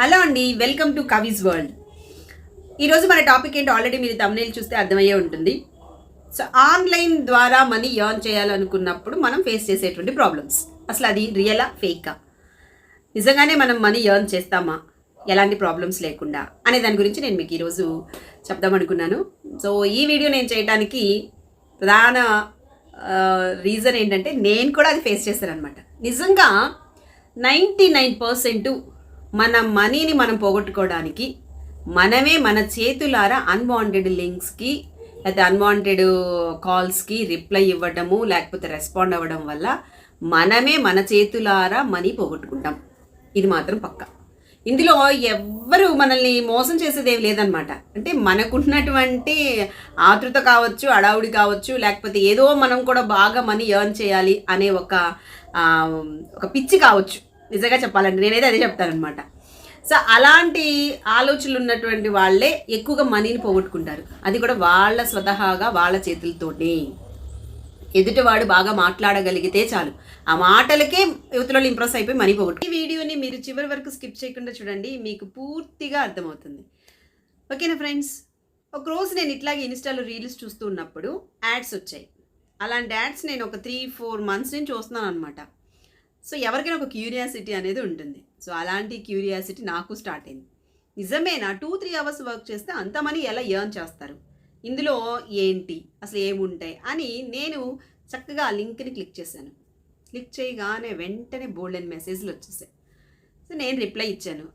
Hello అండి welcome to Kavi's world. ఈరోజు మన టాపిక్ ఏంటి ఆల్రెడీ మీరు తమిళ చూస్తే అర్థమయ్యే ఉంటుంది. సో ఆన్లైన్ ద్వారా మనీ ఎర్న్ చేయాలనుకున్నప్పుడు మనం ఫేస్ చేసేటువంటి ప్రాబ్లమ్స్. అసలు అది రియలా ఫేకా? నిజంగానే మనం మనీ ఎర్న్ చేస్తామా? ఎలాంటి ప్రాబ్లమ్స్ లేకుండా? అనే దాని గురించి నేను మీకు ఈరోజు చెప్దాం అనుకున్నాను. సో ఈ వీడియో నేను చేయడానికి ప్రధాన రీజన్ ఏంటంటే నేను కూడా అది ఫేస్ చేశాను అనమాట నిజంగా నైంటీ నైన్ పర్సెంట్ మన మనీని మనం పోగొట్టుకోవడానికి మనమే మన చేతులారా అన్వాంటెడ్ లింక్స్కి లేకపోతే అన్వాంటెడ్ కాల్స్కి రిప్లై ఇవ్వడము లేకపోతే రెస్పాండ్ అవ్వడం వల్ల మనమే మన చేతులారా మనీ పోగొట్టుకుంటాం. ఇది మాత్రం పక్కా. ఇందులో ఎవ్వరు మనల్ని మోసం చేసేది లేదనమాట అంటే మనకున్నటువంటి ఆతృత కావచ్చు అడావుడి కావచ్చు లేకపోతే ఏదో మనం కూడా బాగా మనీ ఎర్న్ చేయాలి అనే ఒక ఒక పిచ్చి కావచ్చు. నిజంగా చెప్పాలంటే నేనైతే అదే చెప్తానమాట సో అలాంటి ఆలోచనలు ఉన్నటువంటి వాళ్ళే ఎక్కువగా మనీని పోగొట్టుకుంటారు. అది కూడా వాళ్ళ స్వతహాగా వాళ్ళ చేతులతోనే ఎదుటివాడు బాగా మాట్లాడగలిగితే చాలు. ఆ మాటలకే యువతలో ఇంప్రెస్ అయిపోయి మనీ పోగొట్టు ఈ వీడియోని మీరు చివరి వరకు స్కిప్ చేయకుండా చూడండి మీకు పూర్తిగా అర్థమవుతుంది. ఓకేనా ఫ్రెండ్స్? ఒక రోజు నేను ఇట్లాగే ఇన్స్టాలో రీల్స్ చూస్తూ ఉన్నప్పుడు యాడ్స్ వచ్చాయి. అలాంటి యాడ్స్ నేను ఒక త్రీ ఫోర్ మంత్స్ నుంచి చూస్తున్నాను అనమాట సో ఎవరికైనా ఒక క్యూరియాసిటీ అనేది ఉంటుంది. సో అలాంటి క్యూరియాసిటీ నాకు స్టార్ట్ అయింది. నిజమేనా? టూ త్రీ అవర్స్ వర్క్ చేస్తే అంత మనీ ఎలా ఎర్న్ చేస్తారు? ఇందులో ఏంటి? అసలు ఏముంటాయి? అని నేను చక్కగా ఆ లింక్ని క్లిక్ చేశాను. క్లిక్ చేయగానే వెంటనే బోల్డ్ అండ్ మెసేజ్లు వచ్చేసాయి. సో నేను రిప్లై ఇచ్చాను.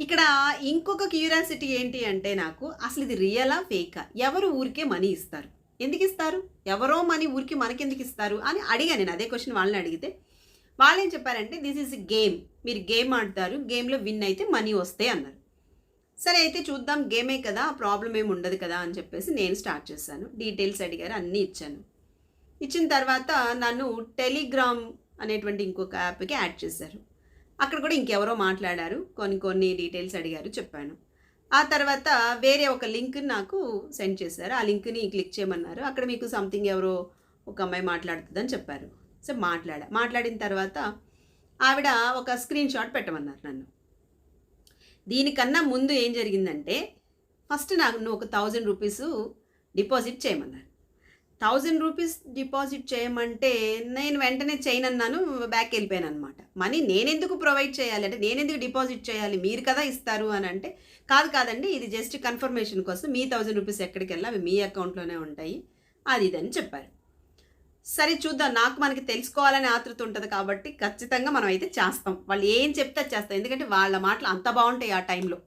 ఇక్కడ ఇంకొక క్యూరియాసిటీ ఏంటి అంటే నాకు అసలు ఇది రియలా ఫేకా? ఎవరు ఊరికే మనీ ఇస్తారు? ఎందుకు ఇస్తారు? ఎవరో మనీ ఊరికి మనకెందుకు ఇస్తారు? అని అడిగాను నేను. అదే క్వశ్చన్ వాళ్ళని అడిగితే వాళ్ళు ఏం చెప్పారంటే దిస్ ఈజ్ గేమ్ మీరు గేమ్ ఆడతారు గేమ్లో విన్ అయితే మనీ వస్తాయి అన్నారు. సరే అయితే చూద్దాం గేమే కదా ప్రాబ్లం ఏమి ఉండదు కదా అని చెప్పేసి నేను స్టార్ట్ చేశాను. డీటెయిల్స్ అడిగారు అన్నీ ఇచ్చాను. ఇచ్చిన తర్వాత నన్ను టెలిగ్రామ్ అనేటువంటి ఇంకొక యాప్కి యాడ్ చేశారు. అక్కడ కూడా ఇంకెవరో మాట్లాడారు కొన్ని కొన్ని డీటెయిల్స్ అడిగారు చెప్పాను. ఆ తర్వాత వేరే ఒక లింక్ నాకు సెండ్ చేశారు. ఆ లింక్ని క్లిక్ చేయమన్నారు. అక్కడ మీకు సంథింగ్ ఎవరో ఒక అమ్మాయి మాట్లాడుతుందని చెప్పారు. సో మాట్లాడా. మాట్లాడిన తర్వాత ఆవిడ ఒక స్క్రీన్ షాట్ పెట్టమన్నారు నన్ను. దీనికన్నా ముందు ఏం జరిగిందంటే ఫస్ట్ నాకు నువ్వు ఒక థౌజండ్ రూపీస్ డిపాజిట్ చేయమన్నారు. థౌజండ్ రూపీస్ డిపాజిట్ చేయమంటే నేను వెంటనే చేయనన్నాను బ్యాక్ వెళ్ళిపోయాను అనమాట మనీ నేనెందుకు ప్రొవైడ్ చేయాలి? అంటే నేనెందుకు డిపాజిట్ చేయాలి? మీరు కదా ఇస్తారు అని అంటే కాదు కాదండి ఇది జస్ట్ కన్ఫర్మేషన్ కోసం మీ థౌజండ్ రూపీస్ ఎక్కడికి వెళ్ళా అవి మీ అకౌంట్లోనే ఉంటాయి. అది ఇదని చెప్పారు. సరే చూద్దాం నాకు మనకి తెలుసుకోవాలని ఆతృత ఉంటుంది కాబట్టి ఖచ్చితంగా మనం అయితే చేస్తాం. వాళ్ళు ఏం చెప్తే చేస్తాం. ఎందుకంటే వాళ్ళ మాటలు అంత బాగుంటాయి ఆ టైంలో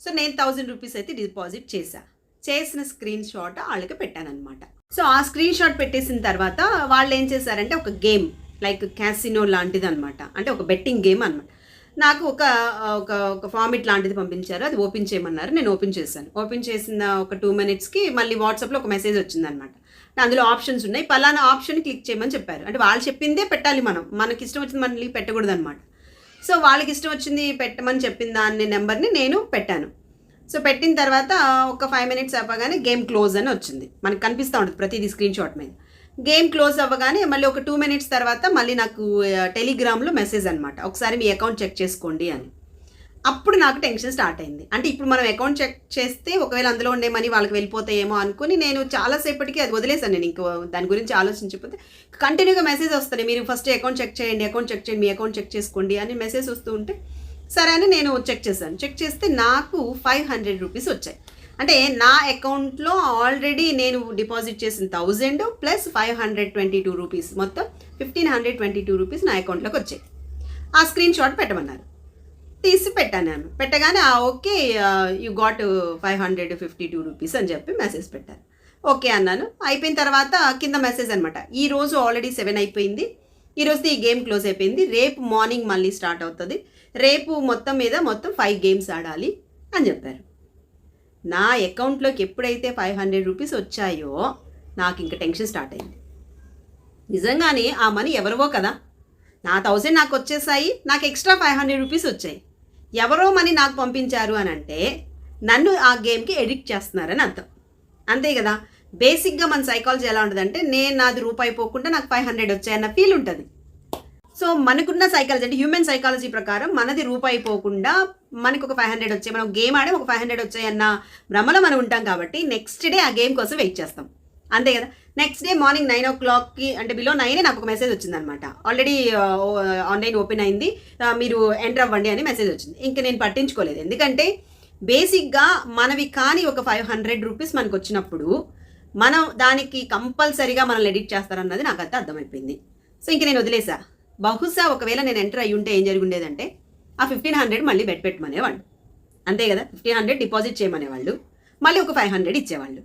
సో నేను థౌజండ్ రూపీస్ అయితే డిపాజిట్ చేశా. చేసిన స్క్రీన్ షాట్ వాళ్ళకి పెట్టానమాట సో ఆ స్క్రీన్ షాట్ పెట్టేసిన తర్వాత వాళ్ళు ఏం చేశారంటే ఒక గేమ్ లైక్ క్యాసినో లాంటిది అనమాట అంటే ఒక బెట్టింగ్ గేమ్ అనమాట నాకు ఒక ఒక ఒక ఫార్మిట్ లాంటిది పంపించారు. అది ఓపెన్ చేయమన్నారు. నేను ఓపెన్ చేశాను. ఓపెన్ చేసిన ఒక టూ మినిట్స్కి మళ్ళీ వాట్సాప్లో ఒక మెసేజ్ వచ్చిందనమాట అందులో ఆప్షన్స్ ఉన్నాయి. పలానా ఆప్షన్ క్లిక్ చేయమని చెప్పారు. అంటే వాళ్ళు చెప్పిందే పెట్టాలి మనం. మనకి ఇష్టం వచ్చింది మళ్ళీ పెట్టకూడదు అనమాట సో వాళ్ళకి ఇష్టం వచ్చింది పెట్టమని చెప్పిన దాన్ని నెంబర్ని నేను పెట్టాను. సో పెట్టిన తర్వాత ఒక ఫైవ్ మినిట్స్ అవ్వగానే గేమ్ క్లోజ్ అని వచ్చింది. మనకు కనిపిస్తూ ఉంటుంది ప్రతిదీ స్క్రీన్ షాట్ మీద. గేమ్ క్లోజ్ అవ్వగానే మళ్ళీ ఒక టూ మినిట్స్ తర్వాత మళ్ళీ నాకు టెలిగ్రామ్లో మెసేజ్ అనమాట ఒకసారి మీ అకౌంట్ చెక్ చేసుకోండి అని. అప్పుడు నాకు టెన్షన్ స్టార్ట్ అయింది. అంటే ఇప్పుడు మనం అకౌంట్ చెక్ చేస్తే ఒకవేళ అందులో ఉండే మనీ వాళ్ళకి వెళ్ళిపోతాయేమో అనుకుని నేను చాలాసేపటికి అది వదిలేసాను నేను. ఇంకో దాని గురించి ఆలోచించకపోతే కంటిన్యూగా మెసేజ్ వస్తాయి. మీరు ఫస్ట్ అకౌంట్ చెక్ చేయండి అకౌంట్ చెక్ చేయండి మీ అకౌంట్ చెక్ చేసుకోండి అని మెసేజ్ వస్తూ ఉంటే సరే అని నేను చెక్ చేశాను. చెక్ చేస్తే నాకు ఫైవ్ హండ్రెడ్ రూపీస్ వచ్చాయి. అంటే నా అకౌంట్లో ఆల్రెడీ నేను డిపాజిట్ చేసిన thousand plus five hundred twenty two rupees మొత్తం fifteen hundred twenty two rupees నా అకౌంట్లోకి వచ్చాయి. ఆ స్క్రీన్ షాట్ పెట్టమన్నారు. తీసి పెట్టాను పెట్టగానే okay you got five hundred fifty two rupees అని చెప్పి మెసేజ్ పెట్టారు ఓకే అన్నాను. అయిపోయిన తర్వాత కింద మెసేజ్ అనమాట ఈ రోజు ఆల్రెడీ సెవెన్ అయిపోయింది. ఈ రోజు ఈ గేమ్ క్లోజ్ అయిపోయింది. రేపు మార్నింగ్ మళ్ళీ స్టార్ట్ అవుతుంది. రేపు మొత్తం మీద మొత్తం ఫైవ్ గేమ్స్ ఆడాలి అని చెప్పారు. నా అకౌంట్లోకి ఎప్పుడైతే ఫైవ్ హండ్రెడ్ రూపీస్ వచ్చాయో నాకు ఇంకా టెన్షన్ స్టార్ట్ అయింది. నిజంగానే ఆ మనీ ఎవరివో కదా. నా థౌజండ్ నాకు వచ్చేసాయి. నాకు ఎక్స్ట్రా ఫైవ్ హండ్రెడ్ రూపీస్ వచ్చాయి. ఎవరో మనీ నాకు పంపించారు అని అంటే నన్ను ఆ గేమ్కి ఎడిక్ట్ చేస్తున్నారని అర్థం. అంతే కదా? బేసిక్గా మన సైకాలజీ ఎలా ఉంటుందంటే నేను నాది రూపాయి పోకుండా నాకు ఫైవ్ హండ్రెడ్ వచ్చాయన్న ఫీల్ ఉంటుంది. సో మనకున్న సైకాలజీ అంటే హ్యూమన్ సైకాలజీ ప్రకారం మనది రూపాయి పోకుండా మనకు ఒక ఫైవ్ హండ్రెడ్ వచ్చాయి. మనం గేమ్ ఆడే ఒక ఫైవ్ హండ్రెడ్ వచ్చాయన్న భ్రమలో మనం ఉంటాం కాబట్టి నెక్స్ట్ డే ఆ గేమ్ కోసం వెయిట్ చేస్తాం. అంతే కదా. నెక్స్ట్ డే మార్నింగ్ నైన్ ఓ క్లాక్కి అంటే బిలో నైనే నాకు ఒక మెసేజ్ వచ్చిందనమాట. ఆల్రెడీ ఆన్లైన్ ఓపెన్ అయింది. Uh, మీరు ఎంటర్ అవ్వండి అని మెసేజ్ వచ్చింది. ఇంకా నేను పట్టించుకోలేదు. ఎందుకంటే బేసిక్గా మనవి కానీ ఒక ఫైవ్ హండ్రెడ్ రూపీస్ మనకు వచ్చినప్పుడు మనం దానికి కంపల్సరీగా మనల్ని ఎడిట్ చేస్తారన్నది నాకు అంతా అర్థమైపోయింది. సో ఇంక నేను వదిలేసా. బహుశా ఒకవేళ నేను ఎంటర్ అయ్యి ఉంటే ఏం జరుగుండేదంటే ఆ ఫిఫ్టీన్ హండ్రెడ్ మళ్ళీ బెట్ పెట్టమనేవాళ్ళు. అంతే కదా. ఫిఫ్టీన్ హండ్రెడ్ డిపాజిట్ చేయమనేవాళ్ళు. మళ్ళీ ఒక ఫైవ్ హండ్రెడ్ ఇచ్చేవాళ్ళు.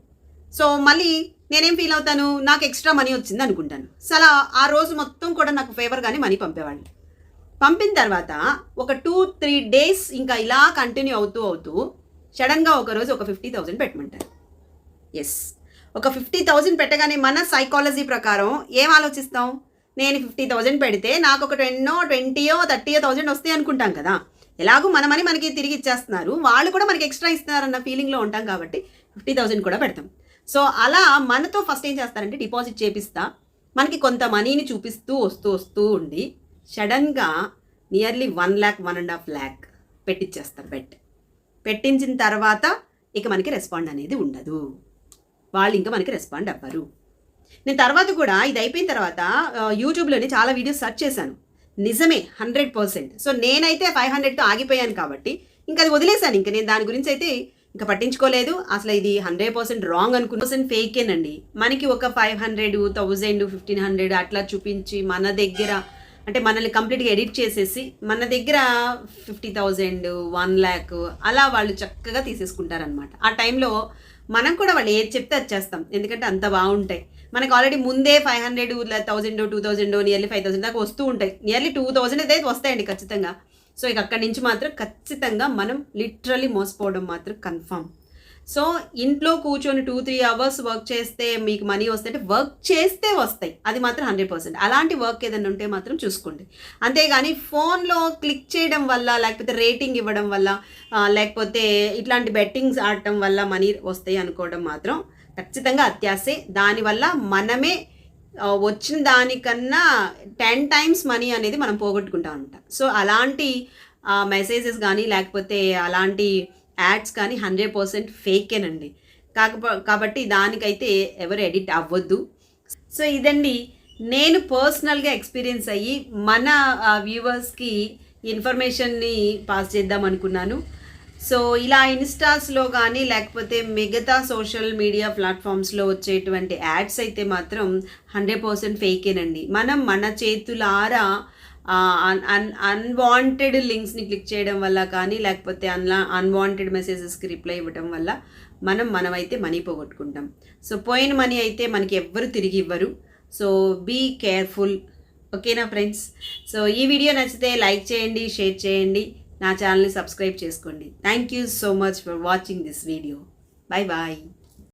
సో మళ్ళీ నేనేం ఫీల్ అవుతాను? నాకు ఎక్స్ట్రా మనీ వచ్చింది అనుకుంటాను. సో అలా ఆ రోజు మొత్తం కూడా నాకు ఫేవర్గానే మనీ పంపేవాళ్ళు. పంపిన తర్వాత ఒక టూ త్రీ డేస్ ఇంకా ఇలా కంటిన్యూ అవుతూ అవుతూ సడన్గా ఒకరోజు ఒక ఫిఫ్టీ థౌజండ్ పెట్టమంటారు. ఎస్ ఒక ఫిఫ్టీ థౌజండ్ పెట్టగానే మన సైకాలజీ ప్రకారం ఏం ఆలోచిస్తాం? నేను ఫిఫ్టీ థౌజండ్ పెడితే నాకు ఒక టెన్నో ట్వంటీయో థర్టీయో థౌజండ్ వస్తాయి అనుకుంటాం కదా. ఎలాగో మన మనీ మనకి తిరిగి ఇచ్చేస్తున్నారు. వాళ్ళు కూడా మనకి ఎక్స్ట్రా ఇస్తున్నారన్న ఫీలింగ్లో ఉంటాం కాబట్టి ఫిఫ్టీ థౌజండ్ కూడా పెడతాం. సో అలా మనతో ఫస్ట్ ఏం చేస్తారంటే డిపాజిట్ చేపిస్తా. మనకి కొంత మనీని చూపిస్తూ వస్తూ వస్తూ ఉండి సడన్గా nearly one lakh one and half lakh పెట్టించేస్తారు bet పెట్టించిన తర్వాత ఇక మనకి రెస్పాండ్ అనేది ఉండదు. వాళ్ళు ఇంకా మనకి రెస్పాండ్ అవ్వరు. నేను తర్వాత కూడా ఇది అయిపోయిన తర్వాత యూట్యూబ్లోనే చాలా వీడియోస్ సెర్చ్ చేశాను. నిజమే హండ్రెడ్ పర్సెంట్ సో నేనైతే ఫైవ్ హండ్రెడ్తో ఆగిపోయాను కాబట్టి ఇంకా అది వదిలేశాను. ఇంకా నేను దాని గురించి అయితే ఇంకా పట్టించుకోలేదు. అసలు ఇది హండ్రెడ్ పర్సెంట్ రాంగ్ అనుకున్న పర్సెంట్ ఫేకేనండి మనకి ఒక five hundred thousand fifteen hundred అట్లా చూపించి మన దగ్గర అంటే మనల్ని కంప్లీట్గా ఎడిట్ చేసేసి మన దగ్గర ఫిఫ్టీ థౌజండ్ వన్ ల్యాక్ అలా వాళ్ళు చక్కగా తీసేసుకుంటారనమాట ఆ టైంలో మనం కూడా వాళ్ళు ఏది చెప్తే అది చేస్తాం. ఎందుకంటే అంత బాగుంటాయి. మనకు ఆల్రెడీ ముందే five hundred thousand two thousand nearly five thousand దాకా వస్తూ ఉంటాయి. నియర్లీ టూ థౌజండ్ అయితే వస్తాయండి ఖచ్చితంగా. సో ఇక అక్కడి నుంచి మాత్రం ఖచ్చితంగా మనం లిటరలీ మోసపోవడం మాత్రం కన్ఫామ్. సో ఇంట్లో కూర్చొని టూ త్రీ అవర్స్ వర్క్ చేస్తే మీకు మనీ వస్తే అంటే వర్క్ చేస్తే వస్తాయి. అది మాత్రం హండ్రెడ్ పర్సెంట్ అలాంటి వర్క్ ఏదైనా ఉంటే మాత్రం చూసుకోండి. అంతేగాని ఫోన్లో క్లిక్ చేయడం వల్ల లేకపోతే రేటింగ్ ఇవ్వడం వల్ల లేకపోతే ఇట్లాంటి బెట్టింగ్స్ ఆడటం వల్ల మనీ వస్తాయి అనుకోవడం మాత్రం ఖచ్చితంగా అత్యాసే దానివల్ల మనమే వచ్చిన దానికన్నా టెన్ టైమ్స్ మనీ అనేది మనం పోగొట్టుకుంటాం అనమాట సో అలాంటి మెసేజెస్ కానీ లేకపోతే అలాంటి యాడ్స్ కానీ హండ్రెడ్ పర్సెంట్ ఫేకేనండి. కాకపో కాబట్టి దానికైతే ఎవరు ఎడిట్ అవ్వద్దు. సో ఇదండి. నేను పర్సనల్గా ఎక్స్పీరియన్స్ అయ్యి మన వ్యూవర్స్కి ఇన్ఫర్మేషన్ని పాస్ చేద్దాం అనుకున్నాను. సో ఇలా ఇన్స్టాస్లో కానీ లేకపోతే మిగతా సోషల్ మీడియా ప్లాట్ఫామ్స్లో వచ్చేటువంటి యాడ్స్ అయితే మాత్రం హండ్రెడ్ పర్సెంట్ ఫేకేనండి మనం మన చేతులారా అన్ అన్వాంటెడ్ లింక్స్ని క్లిక్ చేయడం వల్ల కానీ లేకపోతే అన్లా అన్వాంటెడ్ మెసేజెస్కి రిప్లై ఇవ్వడం వల్ల మనం మనమైతే మనీ పోగొట్టుకుంటాం. సో పోయిన మనీ అయితే మనకి ఎవ్వరు తిరిగి ఇవ్వరు. So be careful. ఓకేనా ఫ్రెండ్స్? సో ఈ వీడియో నచ్చితే లైక్ చేయండి షేర్ చేయండి. నా ఛానల్ని సబ్స్క్రైబ్ చేసుకోండి. Thank you so much for watching this video bye bye